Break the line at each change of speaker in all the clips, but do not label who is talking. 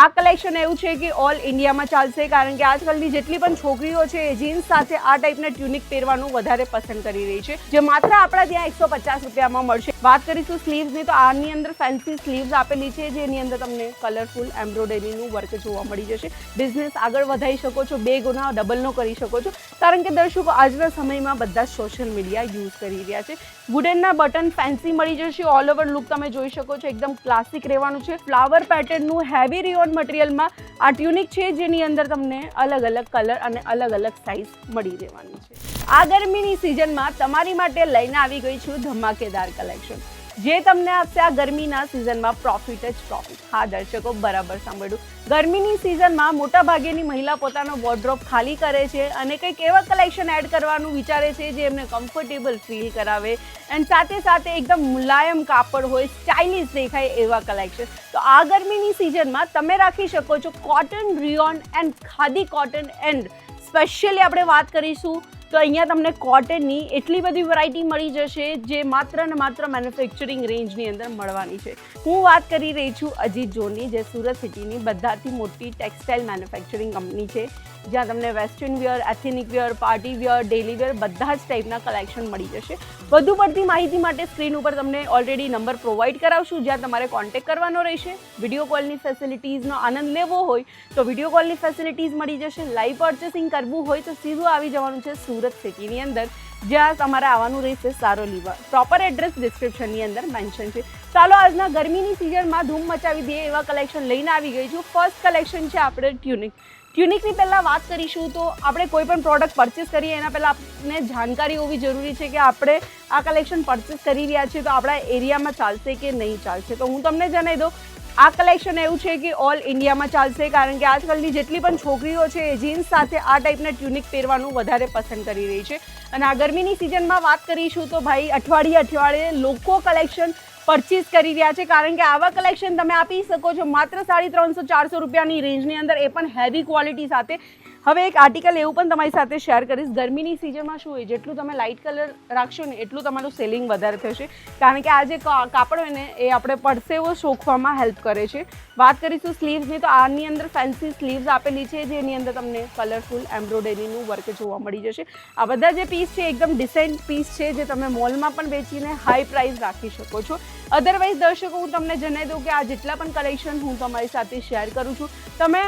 આ કલેક્શન એવું છે કે ઓલ ઇન્ડિયામાં ચાલશે, કારણ કે આજકાલની જેટલી પણ છોકરીઓ છે એ જીન્સ સાથે આ ટાઈપના ટ્યુનિક પહેરવાનું વધારે પસંદ કરી રહી છે, જે માત્ર આપણા ત્યાં એકસો પચાસ રૂપિયામાં મળશે. વાત કરીશું સ્લીવ્સની તો આની અંદર ફેન્સી સ્લીવ્સ આપેલી છે, જેની અંદર તમને કલરફુલ એમ્બ્રોઇડરીનું વર્ક જોવા મળી જશે. બિઝનેસ આગળ વધારી શકો છો, બે ગુના ડબલનો કરી શકો છો. કારણ કે દર્શકો, આજના સમયમાં બધા સોશિયલ મીડિયા યુઝ કરી રહ્યા છે. વુડનના બટન ફેન્સી મળી જશે. ઓલ ઓવર લુક તમે જોઈ શકો છો. એકદમ ક્લાસિક રહેવાનું છે. ફ્લાવર પેટર્નનું હેવી રિયોન મટીરિયલમાં આ ટ્યુનિક છે, જેની અંદર તમને અલગ અલગ કલર અને અલગ અલગ સાઇઝ મળી રહેવાની છે. આ ગરમીની સિઝનમાં તમારી માટે લઈને આવી ગઈ છું ધમાકેદાર કલેક્શન જે તમને આપશે આ ગરમીના સિઝનમાં પ્રોફિટ જ પ્રોફિટ હા, દર્શકો, બરાબર સાંભળ્યું. ગરમીની સિઝનમાં મોટા ભાગેની મહિલા પોતાનો વોર્ડ્રોપ ખાલી કરે છે અને કંઈક એવા કલેક્શન એડ કરવાનું વિચારે છે જે એમને કમ્ફર્ટેબલ ફીલ કરાવે. એન્ડ સાથે સાથે એકદમ મુલાયમ કાપડ હોય સ્ટાઇલિશ દેખાય એવા કલેક્શન તો આ ગરમીની સિઝનમાં તમે રાખી શકો છો cotton rayon and khadi cotton and specially આપણે વાત કરીશું તો અહીંયા તમને કોટનની એટલી બધી વેરાયટી મળી જશે જે માત્ર ને માત્ર મેન્યુફેક્ચરિંગ રેન્જની અંદર મળવાની છે. હું વાત કરી રહી છું અજીત જોની, જે સુરત સિટીની બધાથી મોટી ટેક્સટાઇલ મેન્યુફેક્ચરિંગ કંપની છે. જ્યાં તમને western wear, ethnic wear, party wear, daily wear બધા જ ટાઈપના કલેક્શન મળી જશે. વધુ પડતી માહિતી માટે સ્ક્રીન ઉપર તમને ઓલરેડી નંબર પ્રોવાઈડ કરાવશું, જ્યાં તમારે કોન્ટેક્ટ કરવાનો રહેશે. વીડિયો કોલની ફેસિલિટીઝનો આનંદ લેવો હોય તો વીડિયો કોલની ફેસિલિટીઝ મળી જશે. લાઈવ પર્ચેસિંગ કરવું હોય તો સીધું આવી જવાનું છે સુરત સિટીની અંદર, જ્યાં તમારે આવવાનું રહેશે સારો લીવર. પ્રોપર એડ્રેસ ડિસ્ક્રિપ્શનની અંદર મેન્શન છે. ચાલો આજના ગરમીની સિઝનમાં ધૂમ મચાવી દઈએ એવા કલેક્શન લઈને આવી ગઈ છું. ફર્સ્ટ કલેક્શન છે આપણે ટ્યુનિક ટ્યુનિકની પહેલાં વાત કરીશું તો આપણે કોઈ પણ પ્રોડક્ટ પરચેસ કરીએ, એના પહેલાં આપને જાણકારી હોવી જરૂરી છે કે આપણે આ કલેક્શન પરચેસ કરી રહ્યા છીએ તો આપણા એરિયામાં ચાલશે કે નહીં ચાલશે. તો હું તમને જણાવી દઉં, આ કલેક્શન એવું છે કે ઓલ ઇન્ડિયામાં ચાલશે કારણ કે આજકાલની જેટલી પણ છોકરીઓ છે એ જીન્સ સાથે આ ટાઈપના ટ્યુનિક પહેરવાનું વધારે પસંદ કરી રહી છે. અને આ ગરમીની સિઝનમાં વાત કરીશું તો ભાઈ અઠવાડિયે અઠવાડિયે લોકો કલેક્શન પરચેસ કરી રહ્યા છે. કારણ કે આવા કલેક્શન તમે આપી શકો છો. માત્ર સાડી ત્રણસો, ચારસો રૂપિયાની રેન્જની અંદર એ પણ હેવી ક્વોલિટી સાથે. હવે એક આર્ટિકલ એવું પણ તમારી સાથે શેર કરીશ. ગરમીની સિઝનમાં શું હોય, જેટલું તમે લાઇટ કલર રાખશો ને એટલું તમારું સેલિંગ વધારે થશે. કારણ કે આ જે કાપડ હોય ને, એ આપણે પડસેવો શોખવામાં હેલ્પ કરે છે. વાત કરીશું સ્લીવ્સની તો આની અંદર ફેન્સી સ્લીવ્સ આપેલી છે, જેની અંદર તમને કલરફુલ એમ્બ્રોઇડરીનું વર્ક જોવા મળી જશે. આ બધા જે પીસ છે, એકદમ ડિસેન્ટ પીસ છે, જે તમે મોલમાં પણ વેચીને હાઈ પ્રાઇસ રાખી શકો છો. અધરવાઇઝ દર્શકો, હું તમને જણાવી દઉં કે આ જેટલા પણ કલેક્શન હું તમારી સાથે શેર કરું છું. તમે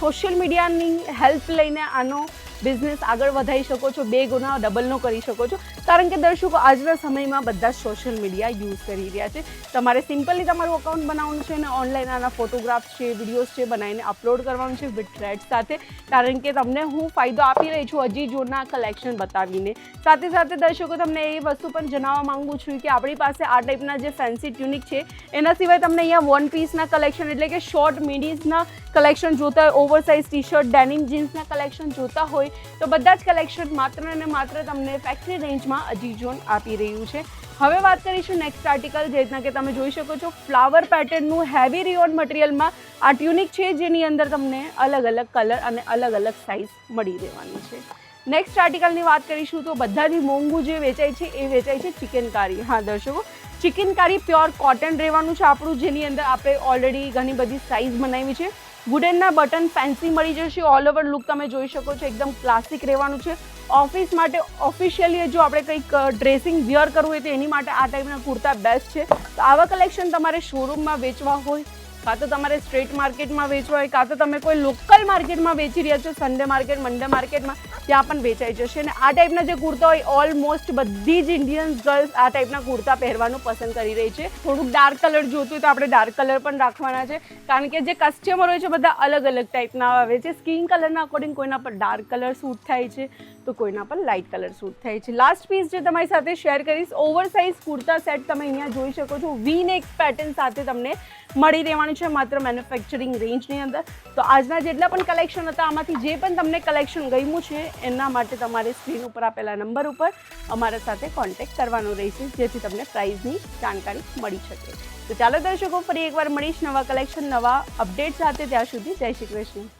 સોશિયલ મીડિયાની હેલ્પ લઈને આનો બિઝનેસ આગળ વધારી શકો છો, બે ગુના ડબલનો કરી શકો છો. કારણ કે દર્શકો, આજના સમયમાં બધા સોશિયલ મીડિયા યુઝ કરી રહ્યા છે. તમારે સિમ્પલી તમારું અકાઉન્ટ બનાવવાનું છે અને ઓનલાઈન આના ફોટોગ્રાફ્સ છે વિડીયોઝ છે બનાવીને અપલોડ કરવાનું છે વિથ થ્રેડ સાથે. કારણ કે તમને હું ફાયદો આપી રહી છું હજી જોના કલેક્શન બતાવીને. સાથે સાથે દર્શકો, તમને એ વસ્તુ પણ જણાવવા માગું છું કે આપણી પાસે આ ટાઈપના જે ફેન્સી ટ્યુનિક છે, એના સિવાય તમને અહીંયા વન પીસના કલેક્શન એટલે કે શોર્ટ મિડીઝના કલેક્શન જોતા હોય ઓવરસાઇઝ ટી શર્ટ ડેનિમ જીન્સના કલેક્શન જોતા હોય તો બધા જ કલેક્શન માત્ર ને માત્ર તમને ફેક્ટરી રેન્જમાં અજીઝોન આપી રહ્યું છે. હવે વાત કરીશું નેક્સ્ટ આર્ટિકલ જે રીતના કે તમે જોઈ શકો છો ફ્લાવર પેટર્નનું હેવી રિયોન મટીરિયલમાં આ ટ્યુનિક છે, જેની અંદર તમને અલગ અલગ કલર અને અલગ અલગ સાઇઝ મળી રહેવાની છે. નેક્સ્ટ આર્ટિકલની વાત કરીશું તો બધાથી મોંઘું જે વેચાય છે, એ વેચાય છે ચિકન કારી હા, દર્શકો ચિકન કારી પ્યોર કોટન રહેવાનું છે આપણું, જેની અંદર આપણે ઓલરેડી ઘણી બધી સાઇઝ બનાવી છે. વુડનના બટન ફેન્સી મળી જશે ઓલ ઓવર લુક તમે જોઈ શકો છો, એકદમ ક્લાસિક રહેવાનું છે. ઓફિસ માટે ઓફિશિયલી જો આપણે કંઈક ડ્રેસિંગ વિયર કરવું હોય તો એની માટે આ ટાઈપના કુર્તા બેસ્ટ છે. તો આવા કલેક્શન તમારે શોરૂમમાં વેચવા હોય કાં તો તમારે સ્ટ્રીટ માર્કેટમાં વેચવા હોય, કાં તો તમે કોઈ લોકલ માર્કેટમાં વેચી રહ્યા છો સન્ડે માર્કેટ મંડે માર્કેટમાં ત્યાં પણ વેચાઈ જશે. અને આ ટાઈપના જે કુર્તા હોય ઓલમોસ્ટ બધી જ ઇન્ડિયન ગર્લ્સ આ ટાઈપના કુર્તા પહેરવાનું પસંદ કરી રહી છે. થોડુંક ડાર્ક કલર જોતું હોય તો આપણે ડાર્ક કલર પણ રાખવાના છે. કારણ કે જે કસ્ટમર હોય છે, બધા અલગ અલગ ટાઈપના આવે છે. સ્કિન કલરના અકોર્ડિંગ કોઈના પર ડાર્ક કલર સૂટ થાય છે. તો કોઈના પર લાઇટ કલર સૂટ થાય છે. લાસ્ટ પીસ જે તમારી સાથે શેર કરીશ ઓવર સાઇઝ કુર્તા સેટ તમે અહીંયા જોઈ શકો છો. વી નેક પેટર્ન સાથે તમને મળી રહેવાનું છે માત્ર મેન્યુફેક્ચરિંગ રેન્જની અંદર. તો આજના જેટલા પણ કલેક્શન હતા, આમાંથી જે પણ તમને કલેક્શન ગમ્યું છે, એના માટે તમારે સ્ક્રીન ઉપર આપેલા નંબર ઉપર અમારા સાથે કોન્ટેક્ટ કરવાનો રહેશે, જેથી તમને પ્રાઇઝની જાણકારી મળી શકે. તો ચાલો દર્શકો, ફરી એકવાર મળીશ નવા કલેક્શન નવા અપડેટ સાથે. ત્યાં સુધી જય શ્રી કૃષ્ણ.